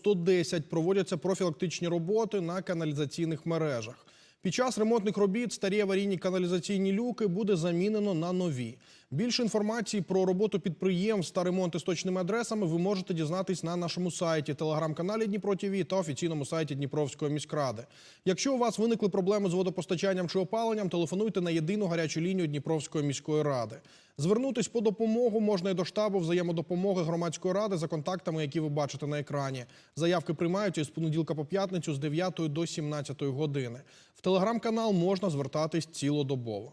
110 проводяться профілактичні роботи на каналізаційних мережах. Під час ремонтних робіт старі аварійні каналізаційні люки буде замінено на нові. Більше інформації про роботу підприємств та ремонти з точними адресами ви можете дізнатись на нашому сайті, телеграм-каналі Дніпро ТВ та офіційному сайті Дніпровської міськради. Якщо у вас виникли проблеми з водопостачанням чи опаленням, телефонуйте на єдину гарячу лінію Дніпровської міської ради. Звернутись по допомогу можна і до штабу взаємодопомоги громадської ради за контактами, які ви бачите на екрані. Заявки приймаються із понеділка по п'ятницю з 9 до 17 години. В телеграм-канал можна звертатись цілодобово.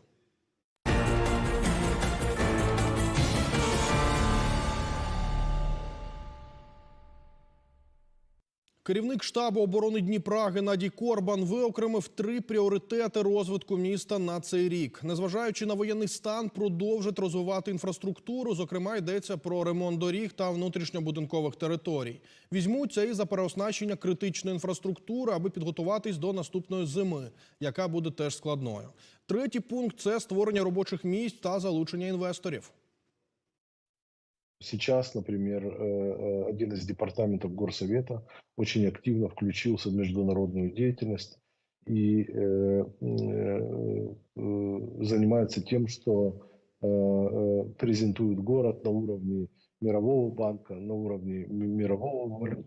Керівник штабу оборони Дніпра Геннадій Корбан виокремив три пріоритети розвитку міста на цей рік. Незважаючи на воєнний стан, продовжить розвивати інфраструктуру. Зокрема, йдеться про ремонт доріг та внутрішньобудинкових територій. Візьмуться і за переоснащення критичної інфраструктури, аби підготуватись до наступної зими, яка буде теж складною. Третій пункт це створення робочих місць та залучення інвесторів. Сейчас, например, э, э, один из департаментов Горсовета очень активно включился в международную деятельность и э, занимается тем, что презентует город на уровне Мирового банка, на уровне ми- Мирового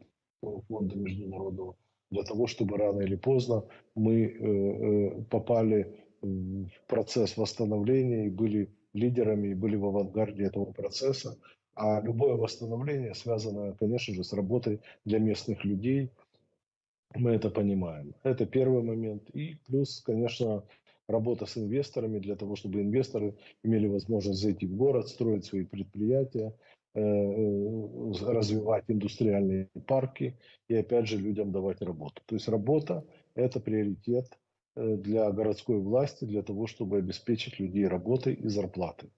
фонда международного, для того, чтобы рано или поздно мы попали в процесс восстановления и были лидерами, и были в авангарде этого процесса. А любое восстановление связано, конечно же, с работой для местных людей. Мы это понимаем. Это первый момент. И плюс, конечно, работа с инвесторами для того, чтобы инвесторы имели возможность зайти в город, строить свои предприятия, э, э, развивать индустриальные парки и, опять же, людям давать работу. То есть работа – это приоритет э, для городской власти, для того, чтобы обеспечить людей работой и зарплатой.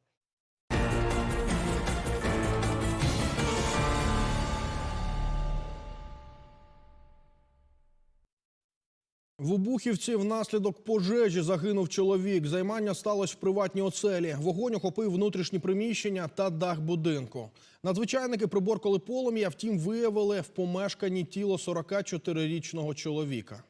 В Обухівці внаслідок пожежі загинув чоловік. Займання сталося в приватній оцелі. Вогонь охопив внутрішні приміщення та дах будинку. Надзвичайники приборкали полум'я, втім виявили в помешканні тіло 44-річного чоловіка.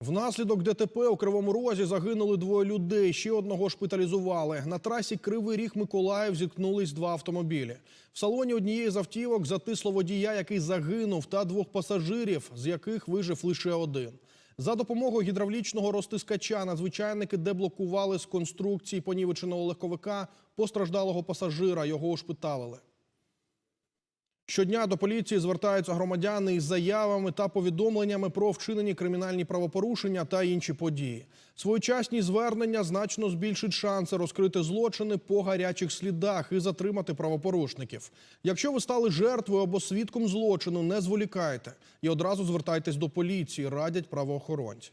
Внаслідок ДТП у Кривому Розі загинули двоє людей. Ще одного шпиталізували. На трасі Кривий Ріг Миколаїв зіткнулись два автомобілі. В салоні однієї з автівок затисло водія, який загинув, та двох пасажирів, з яких вижив лише один. За допомогою гідравлічного розтискача надзвичайники деблокували з конструкції понівеченого легковика постраждалого пасажира. Його ушпиталили. Щодня до поліції звертаються громадяни із заявами та повідомленнями про вчинені кримінальні правопорушення та інші події. Своєчасні звернення значно збільшить шанси розкрити злочини по гарячих слідах і затримати правопорушників. Якщо ви стали жертвою або свідком злочину, не зволікайте і одразу звертайтесь до поліції, радять правоохоронці.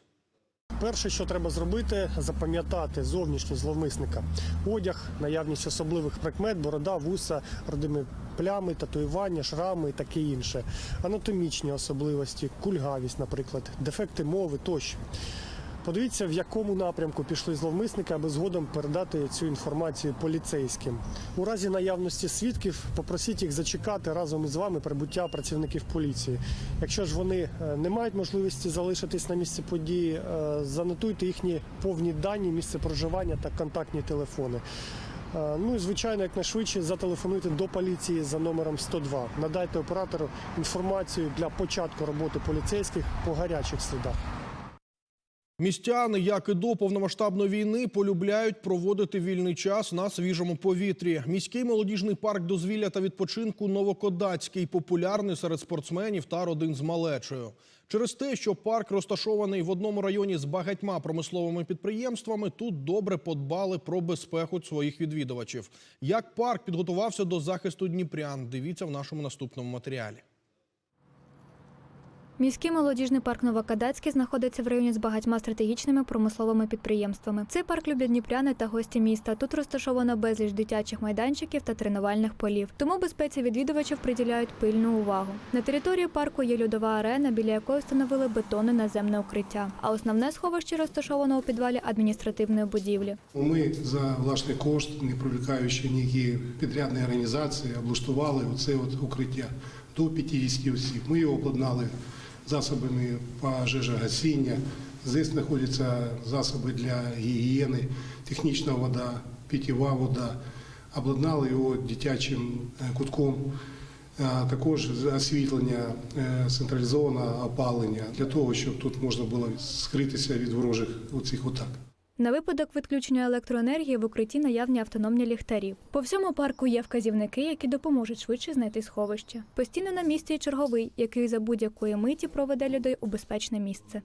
Перше, що треба зробити, запам'ятати зовнішність зловмисника. Одяг, наявність особливих прикмет, борода, вуса, родими плями, татуювання, шрами і таке інше. Анатомічні особливості, кульгавість, наприклад, дефекти мови тощо. Подивіться, в якому напрямку пішли зловмисники, аби згодом передати цю інформацію поліцейським. У разі наявності свідків попросіть їх зачекати разом із вами прибуття працівників поліції. Якщо ж вони е, не мають можливості залишитись на місці події, е, занотуйте їхні повні дані, місце проживання та контактні телефони. Е, Ну і звичайно, якнайшвидше зателефонуйте до поліції за номером 102. Надайте оператору інформацію для початку роботи поліцейських по гарячих слідах. Містяни, як і до повномасштабної війни, полюбляють проводити вільний час на свіжому повітрі. Міський молодіжний парк дозвілля та відпочинку Новокодацький популярний серед спортсменів та родин з малечою. Через те, що парк розташований в одному районі з багатьма промисловими підприємствами, тут добре подбали про безпеку своїх відвідувачів. Як парк підготувався до захисту дніпрян, дивіться в нашому наступному матеріалі. Міський молодіжний парк Новокадацький знаходиться в районі з багатьма стратегічними промисловими підприємствами. Цей парк люблять дніпряни та гості міста. Тут розташовано безліч дитячих майданчиків та тренувальних полів. Тому безпеці відвідувачів приділяють пильну увагу. На території парку є льодова арена, біля якої встановили бетонне наземне укриття. А основне сховище розташовано у підвалі адміністративної будівлі. Ми за власний кошт, не привлікаючи ніякі підрядні організації, облаштували оце от укриття до 50 осіб. Ми його обладнали засобами пожежогасіння. Здесь знаходяться засоби для гігієни, технічна вода, питєва вода. Обладнали його дитячим е, кутком, також освітлення, е, централізоване опалення для того, щоб тут можна було скритися від ворожих оцих атак. На випадок відключення електроенергії в укритті наявні автономні ліхтарі. По всьому парку є вказівники, які допоможуть швидше знайти сховище. Постійно на місці є черговий, який за будь-якої миті проведе людей у безпечне місце.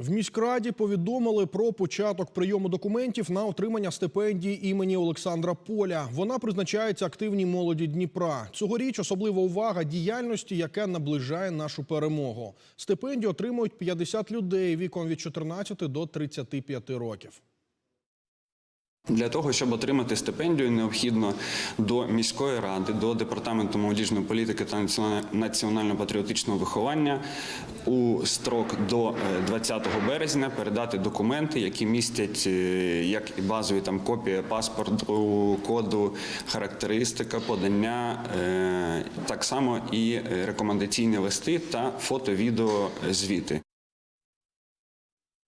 В міськраді повідомили про початок прийому документів на отримання стипендії імені Олександра Поля. Вона призначається активній молоді Дніпра. Цьогоріч особлива увага діяльності, яка наближає нашу перемогу. Стипендію отримують 50 людей віком від 14 до 35 років. Для того, щоб отримати стипендію, необхідно до міської ради, до департаменту молодіжної політики та національно-патріотичного виховання у строк до е, 20 березня передати документи, які містять е, як і базові там копія паспорту, коду, характеристика, подання, е, так само і е, рекомендаційні листи та фото-відео звіти.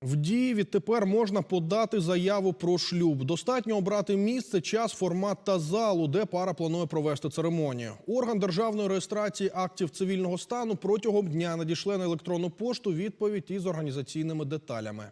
В дії відтепер можна подати заяву про шлюб. Достатньо обрати місце, час, формат та залу, де пара планує провести церемонію. Орган державної реєстрації актів цивільного стану протягом дня надішле на електронну пошту відповідь із організаційними деталями.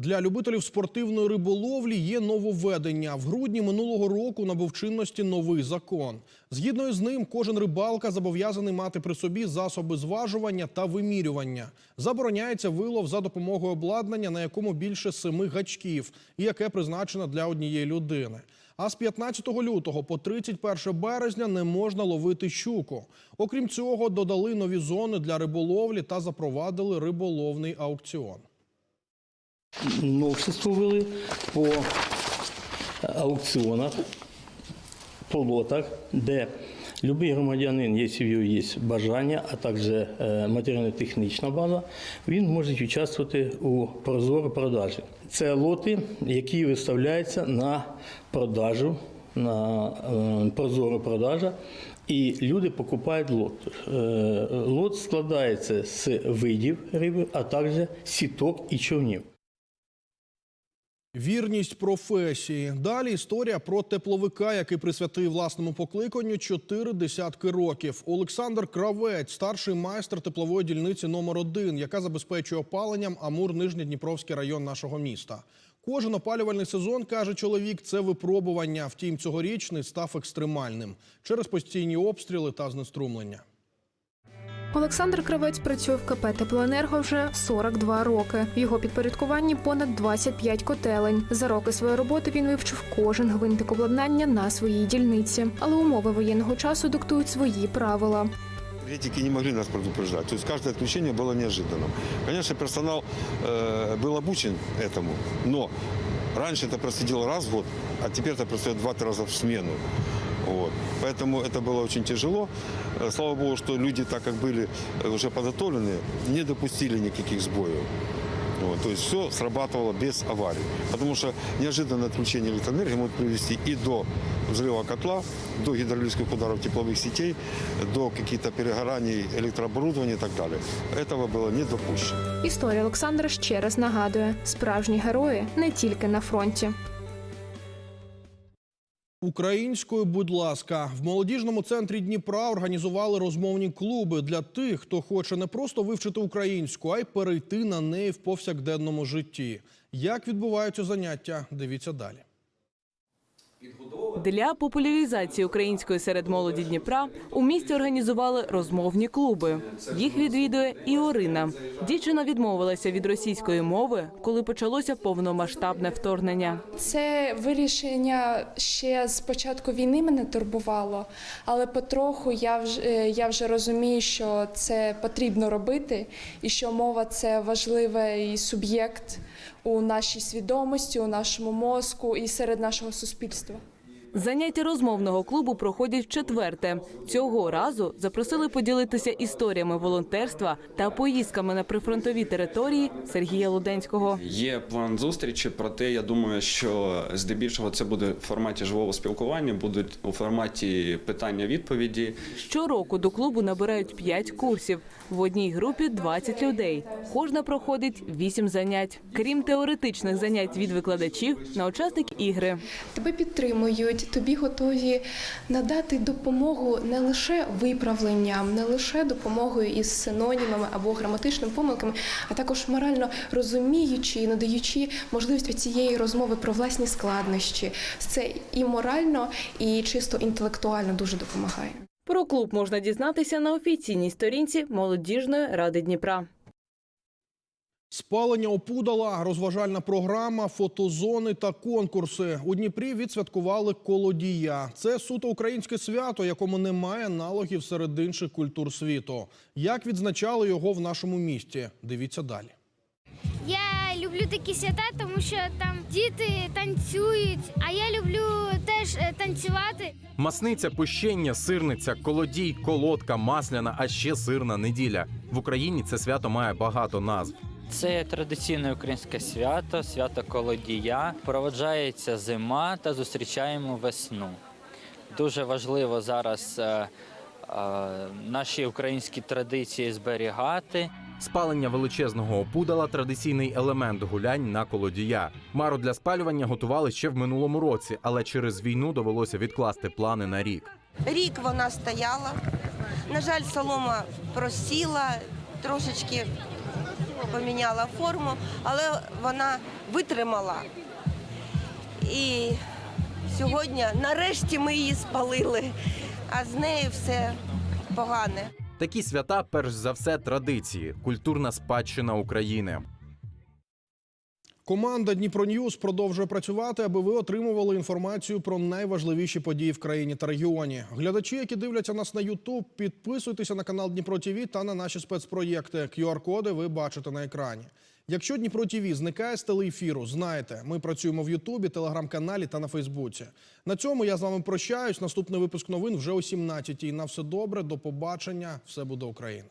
Для любителів спортивної риболовлі є нововведення. В грудні минулого року набув чинності новий закон. Згідно із ним, кожен рибалка зобов'язаний мати при собі засоби зважування та вимірювання. Забороняється вилов за допомогою обладнання, на якому більше семи гачків, і яке призначено для однієї людини. А з 15 лютого по 31 березня не можна ловити щуку. Окрім цього, додали нові зони для риболовлі та запровадили риболовний аукціон. Новшество ввели по аукціонах, по лотах, де будь-який громадянин, якщо в його є бажання, а також е, матеріально-технічна база, він може участвувати у прозорій продажі. Це лоти, які виставляються на продажу, на е, прозору продажу, і люди покупають лот. Е, Лот складається з видів риби, а також сіток і човнів. Вірність професії. Далі історія про тепловика, який присвятив власному покликанню чотири десятки років. Олександр Кравець, старший майстер теплової дільниці номер 1 яка забезпечує опаленням Амур Нижнєдніпровський район нашого міста. Кожен опалювальний сезон, каже чоловік, це випробування. Втім, цьогорічний став екстремальним через постійні обстріли та знеструмлення. Олександр Кравець працює в КП «Теплоенерго» вже 42 роки. В його підпорядкуванні понад 25 котелень. За роки своєї роботи він вивчив кожен гвинтик обладнання на своїй дільниці. Але умови воєнного часу диктують свої правила. Энергетики не могли нас предупреждать. То есть каждое отключение было неожиданным. Конечно, персонал э, был обучен этому, но раньше это происходило раз в год, а теперь это происходит два-три раза в смену. Вот. Поэтому это было очень тяжело. Э, Слава богу, что люди, так как были э, уже подготовлены, не допустили никаких сбоев. Вот, то есть все срабатывало без аварий. Потому что неожиданное отключение электроэнергии может привести и до взрыва котла, до гидравлических ударов тепловых сетей, до каких-то перегораний электрооборудования и так далее. Этого было не допущено. Історія Олександра ще раз нагадує: справжні герої не тільки на фронті. Українською, будь ласка, в молодіжному центрі Дніпра організували розмовні клуби для тих, хто хоче не просто вивчити українську, а й перейти на неї в повсякденному житті. Як відбуваються заняття? Дивіться далі. Для популяризації української серед молоді Дніпра у місті організували розмовні клуби. Їх відвідує і Орина. Дівчина відмовилася від російської мови, коли почалося повномасштабне вторгнення. Це вирішення ще з початку війни мене турбувало, але потроху я вже, я вже розумію, що це потрібно робити, і що мова це важливий суб'єкт у нашій свідомості, у нашому мозку і серед нашого суспільства. Заняття розмовного клубу проходять вчетверте. Цього разу запросили поділитися історіями волонтерства та поїздками на прифронтові території Сергія Луденського. Є план зустрічі, проте я думаю, що здебільшого це буде в форматі живого спілкування, будуть у форматі питання-відповіді. Щороку до клубу набирають 5 курсів. В одній групі 20 людей. Кожна проходить 8 занять. Крім теоретичних занять від викладачів, на учасник ігри. Тебе підтримують, тобі готові надати допомогу не лише виправленням, не лише допомогою із синонімами або граматичними помилками, а також морально розуміючи і надаючи можливість цієї розмови про власні складнощі. Це і морально, і чисто інтелектуально дуже допомагає. Про клуб можна дізнатися на офіційній сторінці молодіжної ради Дніпра. Спалення опудала, розважальна програма, фотозони та конкурси. У Дніпрі відсвяткували колодія. Це суто українське свято, якому немає аналогів серед інших культур світу. Як відзначали його в нашому місті? Дивіться далі. Я люблю такі свята, тому що там діти танцюють, а я люблю теж е, танцювати. Масниця, пущення, сирниця, колодій, колодка, масляна, а ще сирна неділя. В Україні це свято має багато назв. Це традиційне українське свято, свято колодія. Проводжається зима та зустрічаємо весну. Дуже важливо зараз е, е, наші українські традиції зберігати. Спалення величезного опудала традиційний елемент гулянь на колодія. Мару для спалювання готували ще в минулому році, але через війну довелося відкласти плани на рік. Рік вона стояла. На жаль, солома просіла, трошечки поміняла форму, але вона витримала. І сьогодні нарешті ми її спалили, а з нею все погане. Такі свята, перш за все, традиції, культурна спадщина України. Команда Дніпро Ньюз продовжує працювати, аби ви отримували інформацію про найважливіші події в країні та регіоні. Глядачі, які дивляться нас на Ютуб, підписуйтеся на канал Дніпро ТІВІ та на наші спецпроєкти. QR-коди ви бачите на екрані. Якщо Дніпро ТІВІ зникає з телеефіру, знайте, ми працюємо в Ютубі, телеграм-каналі та на Фейсбуці. На цьому я з вами прощаюсь. Наступний випуск новин вже о 17-й. На все добре, до побачення. Все буде Україна.